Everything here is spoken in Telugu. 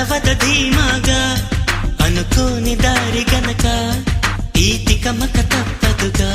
నడవద ధీమాగా అనుకోని దారి గనక ఈ తికమక తప్పదుగా.